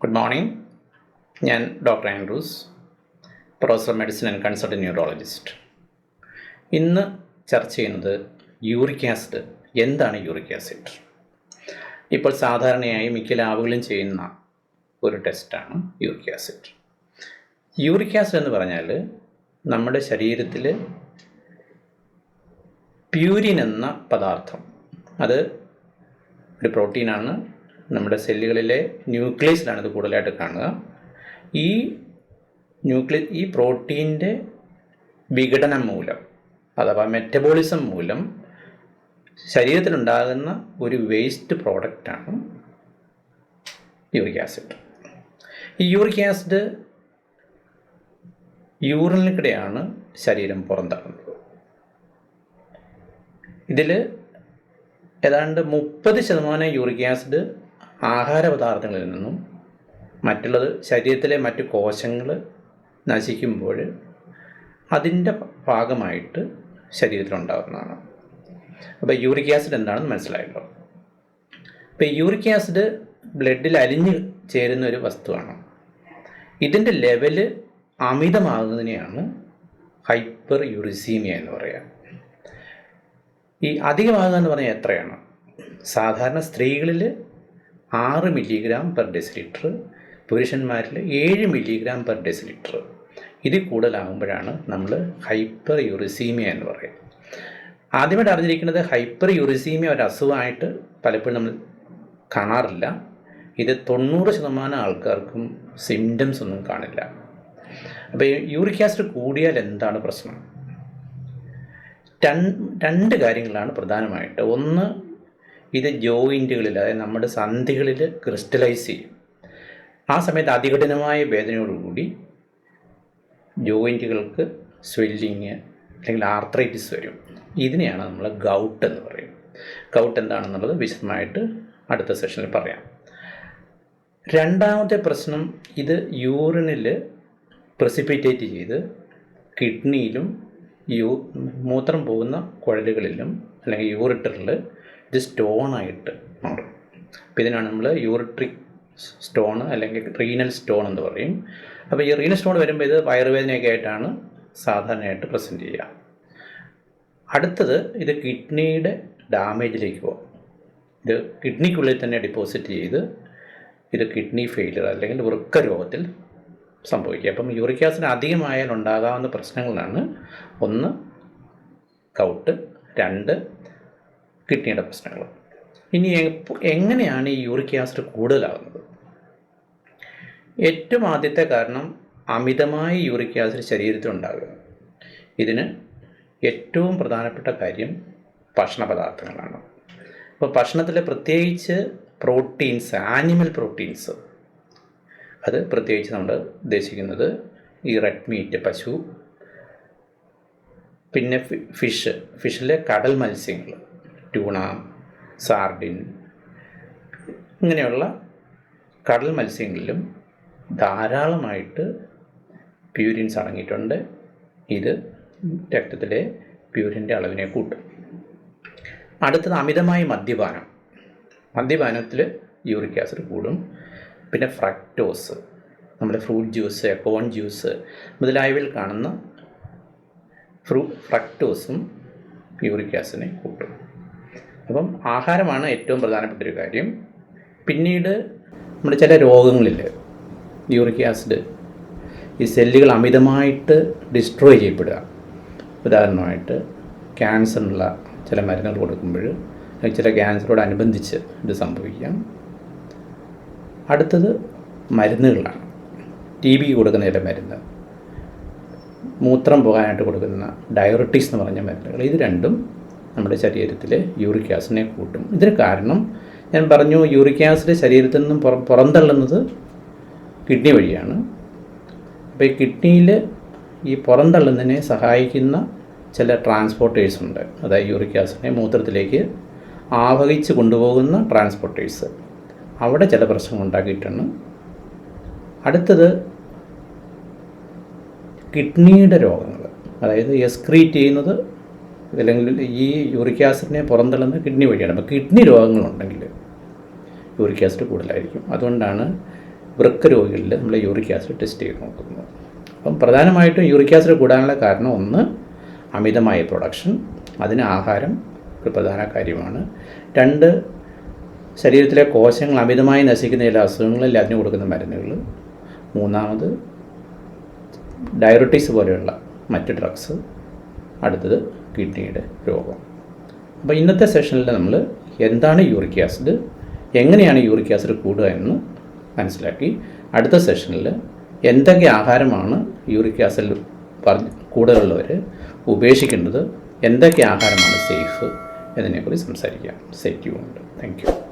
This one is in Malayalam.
ഗുഡ് മോർണിംഗ് ഞാൻ doctor Andrews professor medicine and consultant neurologist ഇന്ന് ചർച്ച ചെയ്യുന്നത് യൂറിക് ആസിഡ്. എന്താണ് യൂറിക് ആസിഡ്? ഇപ്പോൾ സാധാരണയായി മിക്ക ലാബുകളും ചെയ്യുന്ന ഒരു ടെസ്റ്റാണ് യൂറിക് ആസിഡ്. യൂറിക് ആസിഡ് എന്ന് പറഞ്ഞാൽ നമ്മുടെ ശരീരത്തിൽ പ്യൂരിൻ എന്ന പദാർത്ഥം. അത് ഒരു പ്രോട്ടീനാണ്. നമ്മുടെ സെല്ലുകളിലെ ന്യൂക്ലിയസിലാണ് ഇത് കൂടുതലായിട്ട് കാണുക. ഈ ന്യൂക്ലിയ ഈ പ്രോട്ടീന്റെ വിഘടനം മൂലം അഥവാ മെറ്റബോളിസം മൂലം ശരീരത്തിലുണ്ടാകുന്ന ഒരു വേസ്റ്റ് പ്രോഡക്റ്റാണ് യൂറിക് ആസിഡ്. ഈ യൂറിക് ആസിഡ് യൂറിനിലൂടെയാണ് ശരീരം പുറന്തള്ളുന്നത്. ഇതിൽ ഏതാണ്ട് മുപ്പത് ശതമാനം യൂറിക് ആസിഡ് ആഹാര പദാർത്ഥങ്ങളിൽ നിന്നും മറ്റുള്ളത് ശരീരത്തിലെ മറ്റു കോശങ്ങൾ നശിക്കുമ്പോൾ അതിന്റെ ഭാഗമായിട്ട് ശരീരത്തിലുണ്ടാകുന്നതാണ്. അപ്പോൾ യൂറിക് ആസിഡ് എന്താണെന്ന് മനസ്സിലായല്ലോ. അപ്പോൾ യൂറിക് ആസിഡ് ബ്ലഡിൽ അലിഞ്ഞ് ചേരുന്ന ഒരു വസ്തുവാണ്. ഇതിന്റെ ലെവൽ അമിതമാകുന്നതിനെയാണ് ഹൈപ്പർ യൂറിസീമിയ എന്ന് പറയുക ഈ അധികമാകുക എന്ന് പറഞ്ഞാൽ എത്രയാണ്? സാധാരണ സ്ത്രീകളിൽ ആറ് മില്ലിഗ്രാം പെർ ഡെസിലിറ്റർ പുരുഷന്മാരിൽ ഏഴ് മില്ലിഗ്രാം പെർ ഡെസിലിറ്റർ ഇതിൽ കൂടുതലാകുമ്പോഴാണ് നമ്മൾ ഹൈപ്പർ യുറിസീമിയ എന്ന് പറയുക ആദ്യമായിട്ട് അറിഞ്ഞിരിക്കുന്നത് ഹൈപ്പർ യുറിസീമിയ ഒരു അസുഖമായിട്ട് പലപ്പോഴും നമ്മൾ കാണാറില്ല. ഇത് തൊണ്ണൂറ് ശതമാനം ആൾക്കാർക്കും സിംറ്റംസ് ഒന്നും കാണില്ല. അപ്പോൾ യൂറിക് ആസിഡ് കൂടിയാൽ എന്താണ് പ്രശ്നം? രണ്ട് കാര്യങ്ങളാണ് പ്രധാനമായിട്ട്. ഒന്ന് ഇത് ജോയിന്റുകളിൽ അതായത് നമ്മുടെ സന്ധികളിൽ ക്രിസ്റ്റലൈസ് ചെയ്യും. ആ സമയത്ത് അതികഠിനമായ വേദനയോടുകൂടി ജോയിന്റുകൾക്ക് സ്വെല്ലിങ് അല്ലെങ്കിൽ ആർത്രൈറ്റിസ് വരും. ഇതിനെയാണ് നമ്മൾ ഗൗട്ട് എന്ന് പറയും. ഗൗട്ട് എന്താണെന്നുള്ളത് വിശദമായിട്ട് അടുത്ത സെഷനിൽ പറയാം. രണ്ടാമത്തെ പ്രശ്നം ഇത് യൂറിനിൽ പ്രസിപ്പിറ്റേറ്റ് ചെയ്ത് കിഡ്നിയിലും യൂ മൂത്രം പോകുന്ന കുഴലുകളിലും അല്ലെങ്കിൽ യൂറിറ്ററിൽ ഇത് സ്റ്റോണായിട്ട് മാറും അപ്പോൾ ഇതിനാണ് നമ്മൾ യൂറിട്രിക് സ്റ്റോൺ അല്ലെങ്കിൽ റീനൽ സ്റ്റോൺ എന്ന് പറയും. അപ്പോൾ ഈ റീനൽ സ്റ്റോൺ വരുമ്പോൾ ഇത് വയറുവേദനയൊക്കെ ആയിട്ടാണ് സാധാരണയായിട്ട് പ്രസന്റ് ചെയ്യുക. അടുത്തത് ഇത് കിഡ്നിയുടെ ഡാമേജിലേക്ക് പോകും ഇത് കിഡ്നിക്കുള്ളിൽ തന്നെ ഡിപ്പോസിറ്റ് ചെയ്ത് ഇത് കിഡ്നി ഫെയിലിയർ അല്ലെങ്കിൽ വൃക്ക രോഗത്തിൽ സംഭവിക്കുക. അപ്പം യൂറിക് ആസിഡ് അധികമായാൽ ഉണ്ടാകാവുന്ന പ്രശ്നങ്ങളാണ് ഒന്ന് കൗട്ട് രണ്ട് കിഡ്നിയുടെ പ്രശ്നങ്ങൾ. ഇനി എങ്ങനെയാണ് ഈ യൂറിക് ആസിഡ് കൂടുതലാകുന്നത് ഏറ്റവും ആദ്യത്തെ കാരണം അമിതമായ യൂറിക് ആസിഡ് ശരീരത്തിൽ ഉണ്ടാകുക. ഇതിന് ഏറ്റവും പ്രധാനപ്പെട്ട കാര്യം ഭക്ഷണ പദാർത്ഥങ്ങളാണ്. അപ്പോൾ ഭക്ഷണത്തിൽ പ്രത്യേകിച്ച് പ്രോട്ടീൻസ് ആനിമൽ പ്രോട്ടീൻസ് അത് പ്രത്യേകിച്ച് നമ്മൾ ഉദ്ദേശിക്കുന്നത് ഈ റെഡ് മീറ്റ് പശു പിന്നെ ഫിഷ് ഫിഷിലെ കടൽ മത്സ്യങ്ങൾ. ട്യൂണ സാർഡിൻ ഇങ്ങനെയുള്ള കടൽ മത്സ്യങ്ങളിലും ധാരാളമായിട്ട് പ്യൂരിൻസ് അടങ്ങിയിട്ടുണ്ട്. ഇത് രക്തത്തിലെ പ്യൂരിന്റെ അളവിനെ കൂട്ടും. അടുത്തത് അമിതമായ മദ്യപാനം. മദ്യപാനത്തിൽ യൂറിക് ആസിഡ് കൂടും. പിന്നെ ഫ്രക്ടോസ് നമ്മുടെ ഫ്രൂട്ട് ജ്യൂസ് കോൺ ജ്യൂസ് മുതലായവയിൽ കാണുന്ന ഫ്രൂ ഫ്രക്ടോസും യൂറിക് ആസിഡിനെ കൂട്ടും. അപ്പം ആഹാരമാണ് ഏറ്റവും പ്രധാനപ്പെട്ട ഒരു കാര്യം. പിന്നീട് നമ്മുടെ ചില രോഗങ്ങളിൽ യൂറിക് ആസിഡ് ഈ സെല്ലുകൾ അമിതമായിട്ട് ഡിസ്ട്രോയ് ചെയ്യപ്പെടുക. ഉദാഹരണമായിട്ട് ക്യാൻസറിനുള്ള ചില മരുന്നുകൾ കൊടുക്കുമ്പോൾ ചില ക്യാൻസറോടനുബന്ധിച്ച് ഇത് സംഭവിക്കാം. അടുത്തത് മരുന്നുകളാണ്. ടി ബി കൊടുക്കുന്ന ചില മരുന്ന് മൂത്രം പോകാനായിട്ട് കൊടുക്കുന്ന ഡയറട്ടിക്സ് എന്ന് പറഞ്ഞ മരുന്നുകൾ ഇത് രണ്ടും നമ്മുടെ ശരീരത്തിലെ യൂറിക് ആസിഡിനെ കൂട്ടും. ഇതിന് കാരണം ഞാൻ പറഞ്ഞു യൂറിക് ആസിഡ് ശരീരത്തിൽ നിന്നും പുറ പുറന്തള്ളുന്നത് കിഡ്നി വഴിയാണ്. അപ്പോൾ ഈ കിഡ്നിയിൽ ഈ പുറന്തള്ളുന്നതിനെ സഹായിക്കുന്ന ചില ട്രാൻസ്പോർട്ടേഴ്സ് ഉണ്ട്. അതായത് യൂറിക് ആസിഡിനെ മൂത്രത്തിലേക്ക് ആവഹിച്ച് കൊണ്ടുപോകുന്ന ട്രാൻസ്പോർട്ടേഴ്സ് അവിടെ ചില പ്രശ്നങ്ങൾ ഉണ്ടാക്കിയിട്ടാണ് അടുത്തത് കിഡ്നിയുടെ രോഗങ്ങൾ. അതായത് എസ്ക്രീറ്റ് ചെയ്യുന്നത് അല്ലെങ്കിൽ ഈ യൂറിക് ആസിഡിനെ പുറന്തള്ളുന്ന കിഡ്നി വഴിയാണ്. അപ്പോൾ കിഡ്നി രോഗങ്ങളുണ്ടെങ്കിൽ യൂറിക് ആസിഡ് കൂടുതലായിരിക്കും. അതുകൊണ്ടാണ് വൃക്ക രോഗികളിൽ നമ്മൾ യൂറിക് ആസിഡ് ടെസ്റ്റ് ചെയ്ത് നോക്കുന്നത്. അപ്പം പ്രധാനമായിട്ടും യൂറിക് ആസിഡ് കൂടാനുള്ള കാരണം ഒന്ന് അമിതമായ പ്രൊഡക്ഷൻ അതിന് ആഹാരം ഒരു പ്രധാന കാര്യമാണ്. രണ്ട് ശരീരത്തിലെ കോശങ്ങൾ അമിതമായി നശിക്കുന്ന ചില അസുഖങ്ങളിൽ അതിന് കൊടുക്കുന്ന മരുന്നുകൾ. മൂന്നാമത് ഡയബറ്റീസ് പോലെയുള്ള മറ്റ് ഡ്രഗ്സ്. അടുത്തത് കിഡ്നിയുടെ രോഗം. അപ്പോൾ ഇന്നത്തെ സെഷനിൽ നമ്മൾ എന്താണ് യൂറിക് ആസിഡ് എങ്ങനെയാണ് യൂറിക് ആസിഡ് കൂടുക എന്ന് മനസ്സിലാക്കി. അടുത്ത സെഷനിൽ എന്തൊക്കെ ആഹാരമാണ് യൂറിക് ആസിഡ് പറഞ്ഞ് കൂടുതലുള്ളവർ ഉപേക്ഷിക്കേണ്ടത് എന്തൊക്കെ ആഹാരമാണ് സേഫ് എന്നതിനെക്കുറിച്ച് സംസാരിക്കാം. സേഫ് ഉണ്ട് താങ്ക് യു